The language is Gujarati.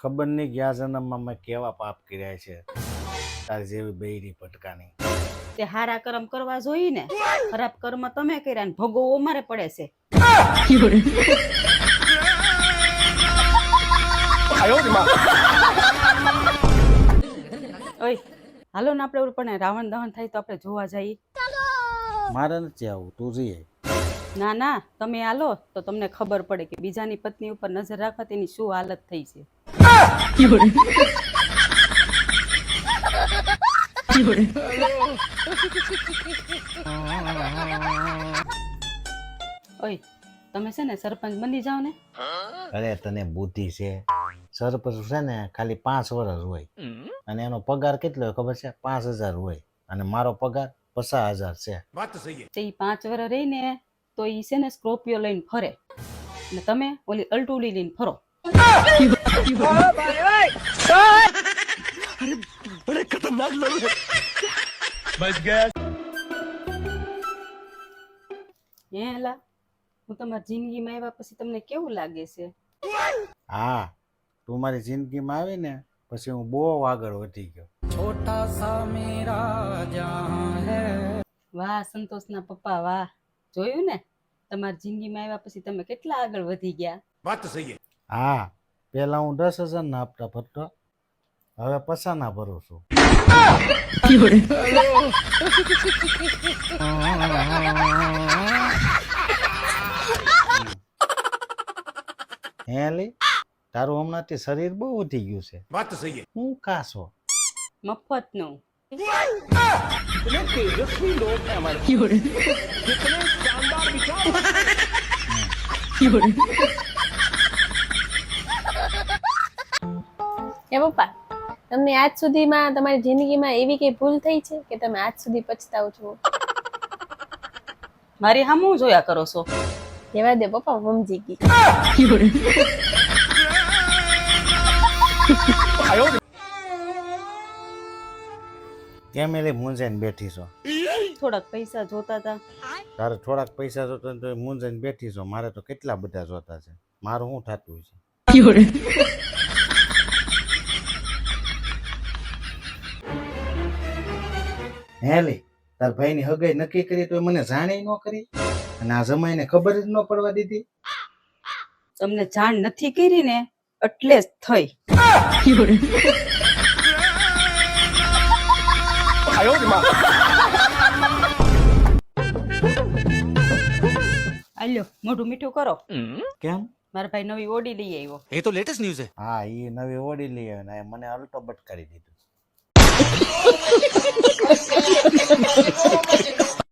ખબર નહીં ગયા જન્મમાં મેં કેવા પાપ કર્યા છે. તારી જેવી બૈરી પટકાની તે હારા કર્મ કરવા જોઈએ ને ખરાબ કર્મ તમે કર્યા ને ભોગવવો અમારે પડે છે. ઓય હાલો ને આપણે પણ રાવણ દહન થાય તો આપણે જોવા જઈએ. મારે નથી આવું તું જઈએ ના ના તમે હાલો તો તમને ખબર પડે કે બીજાની પત્ની ઉપર નજર રાખવા તેની શું હાલત થઈ છે. ઓય તમે છે ને સરપંચ બની જાઓ ને. અરે તને બુદ્ધિ છે. સરપંચ છે ને ખાલી પાંચ વર્ષ હોય. અને એનો પગાર કેટલો હોય ખબર છે? પાંચ હજાર હોય. અને મારો પગાર પચાસ હજાર છે. તે ઈ પાંચ વર્ષ રહીને તો ઈ છે ને સ્કોર્પિયો લઈને ફરે. ને તમે ઓલી અલ્ટુલી લઈને ફરો. હે લા હું તમારી જિંદગીમાં આવ્યા પછી તમને કેવું લાગે છે? હા તું મારી જિંદગીમાં આવી ને પછી હું બહુ આગળ વધી ગયો. વાહ સંતોષના પપ્પા વાહ. જોયું ને? તમારી જિંદગીમાં આવ્યા પછી તમે કેટલા આગળ વધી ગયા? હા પેલા હું દસ હજાર ના હપ્તા ભરતો હવે પચાના ભરું છું હેલી તારું હમણાંથી શરીર બહુ વધી ગયું છે. હું કાસો મફતનું. હે પપ્પા તમને આજ સુધીમાં તમારી જિંદગીમાં એવી કઈ ભૂલ થઈ છે કે તમે આજ સુધી પછતાવ છો? મારી હામું જોયા કરો છો? રેવા દે પપ્પા હું સમજી ગઈ. કેમ એલી મૂંઝાઈને બેઠી છો? થોડાક પૈસા જોતા હતા તારે થોડાક પૈસા જોતા તો મૂંઝાઈને બેઠી છો. મારે તો કેટલા બધા જોતા છે? મારું શું થતું છે? હે તાર ભાઈની હગાઈ નક્કી કરી તો મને જાણે ન કરી. અને આ જમાઈને ખબર જ ન પડવા દીધી. તમને જાણ નથી કરી ને એટલે જ થઈ. આલ્યો મોઢું મીઠું કરો. કેમ? મારા ભાઈ નવી ઓડી લઈ આવ્યો. એ તો લેટેસ્ટ ન્યૂઝ છે. હા એ નવી ઓડી લઈ આવ્યો ને મને અલટો બટ કરી દીધું. すげえ!